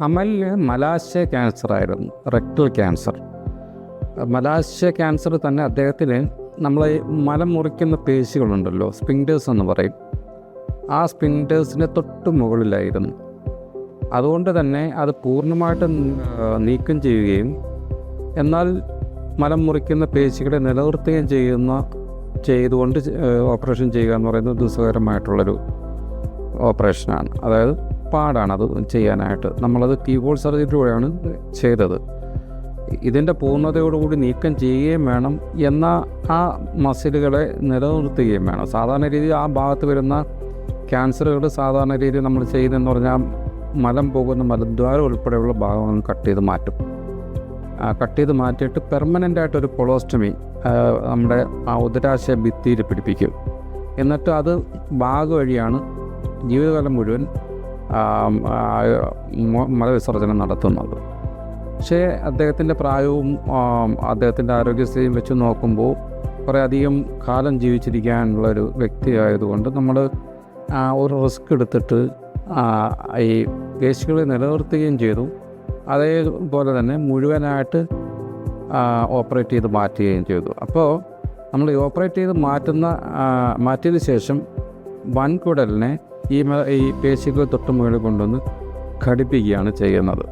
അമലിന് മലാശയ ക്യാൻസർ ആയിരുന്നു rectal cancer മലാശയ ക്യാൻസർ തന്നെ അദ്ദേഹത്തിന് നമ്മളെ മലം മുറിക്കുന്ന പേശികളുണ്ടല്ലോ സ്പിൻഡേഴ്സ് എന്ന് പറയും. ആ സ്പിൻഡേഴ്സിന്റെ തൊട്ട് മുകളിലായിരുന്നു. അതുകൊണ്ട് തന്നെ അത് പൂർണമായിട്ട് നീക്കം ചെയ്യുകയും എന്നാൽ മലം മുറിക്കുന്ന പേശികളെ നിലനിർത്തുകയും ചെയ്യുന്ന ചെയ്തുകൊണ്ട് ഓപ്പറേഷൻ ചെയ്യുക എന്ന് പറയുന്നത് ദുസ്സഹകരമായിട്ടുള്ളൊരു ഓപ്പറേഷനാണ്. അതായത് പാടാണ് അത് ചെയ്യാനായിട്ട്. നമ്മളത് കീബോർഡ് സർജറിയിലൂടെയാണ് ചെയ്തത്. ഇതിന്റെ പൂർണതയോടുകൂടി നീക്കം ചെയ്യുകയും വേണം. എന്ന ആ മസിലുകളെ നിലനിർത്തുകയും വേണം. സാധാരണ രീതിയിൽ ആ ഭാഗത്ത് വരുന്ന ക്യാൻസറുകൾ സാധാരണ രീതിയിൽ നമ്മൾ ചെയ്യുന്നതെന്ന് പറഞ്ഞാൽ മലം പോകുന്ന മലദ്വാരം ഉൾപ്പെടെയുള്ള ഭാഗങ്ങൾ കട്ട് ചെയ്ത് മാറ്റും. കട്ട് ചെയ്ത് മാറ്റിയിട്ട് പെർമനന്റ് ആയിട്ടൊരു കൊളോസ്റ്റമി നമ്മുടെ ആ ഉദരാശയ ഭിത്തിയിൽ പിടിപ്പിക്കും. എന്നിട്ട് അത് ബാഗ് വഴിയാണ് ജീവിതകാലം മുഴുവൻ ആ, ആ, മ- മലവിസർജനം നടത്തുന്നത്. പക്ഷേ അദ്ദേഹത്തിന്റെ പ്രായവും അദ്ദേഹത്തിന്റെ ആരോഗ്യസ്ഥിതിയും വെച്ച് നോക്കുമ്പോൾ കുറേ അധികം കാലം ജീവിച്ചിരിക്കാനുള്ളൊരു വ്യക്തി ആയതുകൊണ്ട് നമ്മൾ ഒരു റിസ്ക് എടുത്തിട്ട് ഈ വേസ്റ്റുകളെ നിലനിർത്തുകയും ചെയ്തു. അതേപോലെ തന്നെ മുഴുവനായിട്ട് ഓപ്പറേറ്റ് ചെയ്ത് മാറ്റുകയും ചെയ്തു. അപ്പോൾ നമ്മൾ ഈ ഓപ്പറേറ്റ് ചെയ്ത് മാറ്റുന്ന മാറ്റിയതിന് ശേഷം വൻകുടലിനെ ഈ ഈ പേശികൾ തൊട്ട് മുകളിൽ കൊണ്ടുവന്ന് ഘടിപ്പിക്കുകയാണ് ചെയ്യുന്നത്.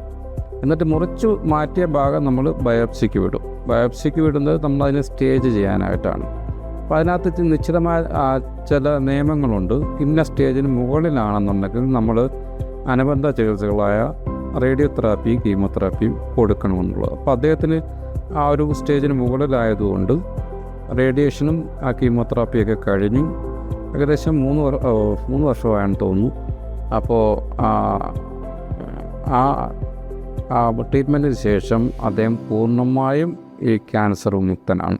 എന്നിട്ട് മുറിച്ചു മാറ്റിയ ഭാഗം നമ്മൾ ബയോപ്സിക്ക് വിടും. ബയോപ്സിക്ക് വിടുന്നത് നമ്മൾ അതിനെ സ്റ്റേജ് ചെയ്യാനായിട്ടാണ്. അപ്പോൾ അതിനകത്ത് നിശ്ചിതമായ ചില നിയമങ്ങളുണ്ട്. ഇന്ന സ്റ്റേജിന് മുകളിലാണെന്നുണ്ടെങ്കിൽ നമ്മൾ അനുബന്ധ ചികിത്സകളായ റേഡിയോ തെറാപ്പിയും കീമോതെറാപ്പിയും കൊടുക്കണമെന്നുള്ളത്. അപ്പോൾ അദ്ദേഹത്തിന് ആ ഒരു സ്റ്റേജിന് മുകളിലായതുകൊണ്ട് റേഡിയേഷനും ആ കീമോതെറാപ്പിയൊക്കെ കഴിഞ്ഞു. ഏകദേശം മൂന്ന് മൂന്ന് വർഷമായെന്ന് തോന്നുന്നു. അപ്പോൾ ആ ട്രീറ്റ്മെന്റിന് ശേഷം അദ്ദേഹം പൂർണമായും ഈ ക്യാൻസർ മുക്തനാണ്.